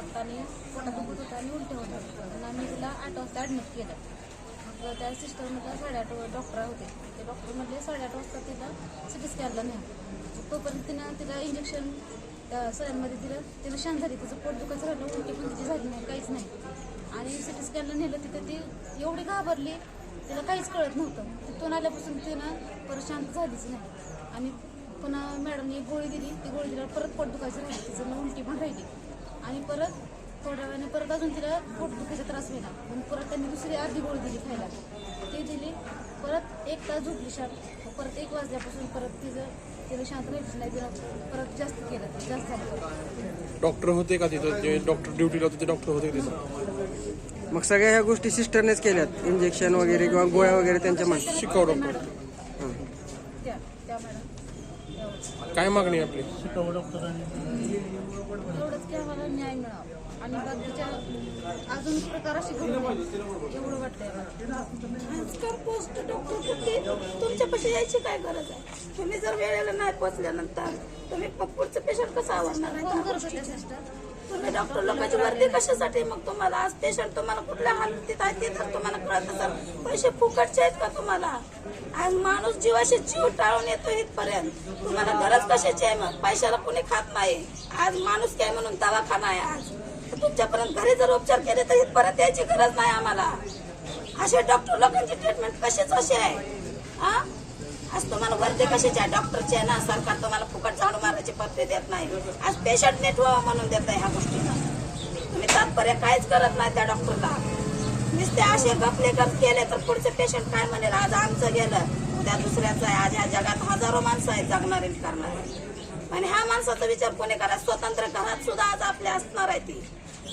आणि पोटात दुखत होता आणि उलट्या होत. होत्या आणि आम्ही तिला आठ वाजता ॲडमिट केलं. मग त्या सिस्टर म्हटलं साडेआठ डॉक्टर होते. ते डॉक्टर म्हटले साडेआठ वाजता तिला सिटी स्कॅनला नाही तोपर्यंत तिनं तिला इंजेक्शन त्या सगळ्यांमध्ये दिलं तिला शांत झाली तिचं पोट दुखायचं झालं उलटी पण तिची झाली नाही काहीच नाही. आणि सिटी स्कॅनला नेलं तिथं ती एवढी घाबरली तिला काहीच कळत नव्हतं. तिथून आल्यापासून तिनं परत शांत झालीच नाही. आणि पुन्हा मॅडमने एक गोळी दिली. ती गोळी दिल्यावर परत पोट दुखायचं राहिली तिचं मग उलटी पण राहिली. आणि परत थोड्या वेळाने परत अजून तिला पोट दुखायचा त्रास व्हायला मग परत त्यांनी दुसरी अर्धी गोळी दिली खायला. ती दिली परत एक तास झोपली शांत मग परत एक वाजल्यापासून परत तिचं तिला शांत राहायचं नाही तिला परत जास्त केलं जास्त झालं. डॉक्टर होते का तिथं? जे डॉक्टर ड्युटीला होते ते डॉक्टर होते का तिथं? मग सगळ्या ह्या गोष्टी सिस्टरनेच केल्यात. इंजेक्शन वगैरे किंवा गोळ्या वगैरे त्यांच्या शिकाऊ त्या डॉक्टर. मॅडम. त्या त्या मॅडम. एवढंच. काय मागणी आपली? एवढंच की आम्हाला न्याय मिळावा. आणि बाकीच्या अजून प्रकार असे एवढं वाटतंय पोस्ट डॉक्टर कुठे? तुमच्यापाशी यायची काय गरज आहे? तुम्ही जर वेळेला नाही पोहोचल्यानंतर तुम्ही प- पुढचं पेशंट कसं आवडणार आहे तुम्ही डॉक्टर लोकांची वर्दी कशासाठी? मग तुम्हाला आज पेशंट तुम्हाला कुठल्या हालतीत आहे ते तर तुम्हाला कळत असेल. पैसे फुकटचे आहेत का तुम्हाला? आज माणूस जीवाशी जीव टाळून येतो इथपर्यंत. तुम्हाला गरज कशाची आहे मग? पैशाला कोणी खात नाही. आज माणूस काय म्हणून दवाखाना आहे आज? तुमच्यापर्यंत घरी जर उपचार केले तर इथपर्यंत यायची गरज नाही आम्हाला. असे डॉक्टर लोकांची ट्रीटमेंट कशीच अशी आहे? हा आज तुम्हाला वर्दी कशाच्या आहे? आहे ना? सरकार तुम्हाला फुकट झाडू मारायची पत्ते देत नाही. आज पेशंट नीट व्हावं म्हणून देत आहे ह्या गोष्टीला. तुम्ही तात्पर्य काहीच करत नाही त्या डॉक्टरला नुसते असे गपले गप केले तर पुढचे पेशंट काय म्हणेल? आज आमचं गेलं. त्या दुसऱ्याचं आहे. आज ह्या जगात हजारो माणसं आहेत जगणारे करणारे. आणि ह्या माणसाचा विचार कोणी करा? स्वतंत्र घरात सुद्धा आज आपल्या असणार आहे ती.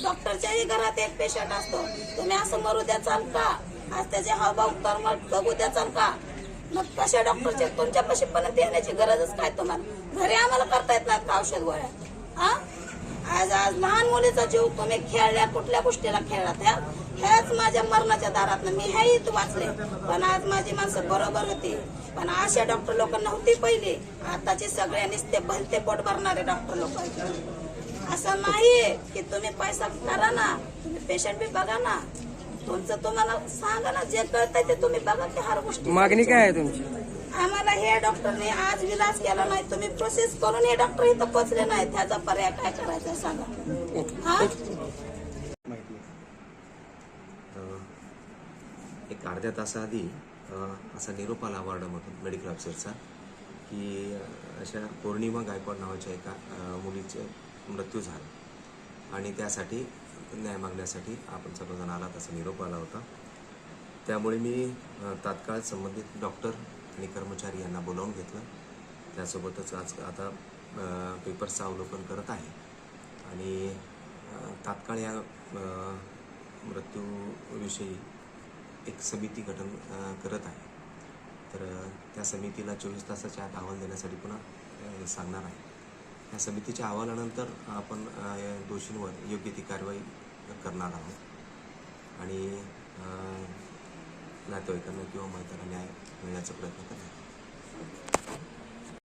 डॉक्टरच्याही घरात एक पेशंट असतो. तुम्ही असं मरू द्याचाल का? आज त्याचे हावभाव कर्म बघू द्याचाल का? मग कशा डॉक्टरच्या तुमच्यापाशी पर्यंत येण्याची गरजच काय तुम्हाला? घरी आम्हाला करता येत नाहीत का औषध गोळ्या? हा? आज आज लहान मुलीचा जीव तुम्ही खेळल्या कुठल्या गोष्टीला खेळला ह्या ह्याच माझ्या मरणाच्या दारात मी ह्या इथं वाचले. पण आज माझी माणसं बरोबर होती. पण अशा डॉक्टर लोक नव्हती पहिले. आताचे सगळ्या निस्ते भलते पोट भरणारे डॉक्टर लोक असं नाही की तुम्ही पैसा करा ना. तुम्ही पेशंट बी बघा ना. तुमचं तुम्हाला सांगा ना जे कळतंय ते तुम्ही बघा की हर गोष्टी मागणी काय आहे तुमची? आम्हाला हे डॉक्टरने आज विलास केला नाही तुम्ही प्रोसेस करून हे डॉक्टर इथं पोचले नाहीत. ह्याचा पर्याय काय करायचा सांगा. हा? तर एक अर्ध्या तासाआधी असा निरोप आला वार्डामधून मेडिकल ऑफिसरचा की अशा पौर्णिमा गायकवाड नावाच्या एका मुलीचे मृत्यू झाला. आणि त्यासाठी न्याय मागण्यासाठी आपण सर्वजण आलात असा निरोप आला होता. त्यामुळे मी तात्काळ संबंधित डॉक्टर आणि कर्मचारी यांना बोलावून घेतलं. त्यासोबतच आज आता पेपर्सचं अवलोकन करत आहे. आणि तात्काळ या मृत्यूविषयी एक समिती गठन करत आहे. तर त्या समितीला चोवीस तासाच्या आत अहवाल देण्यासाठी पुन्हा सांगणार आहे. या समितीच्या अहवालानंतर आपण या दोषींवर योग्य ती कारवाई करणार आहोत. आणि नातेवाईकांना किंवा मैत्रिला न्याय मिळण्याचा प्रयत्न करणार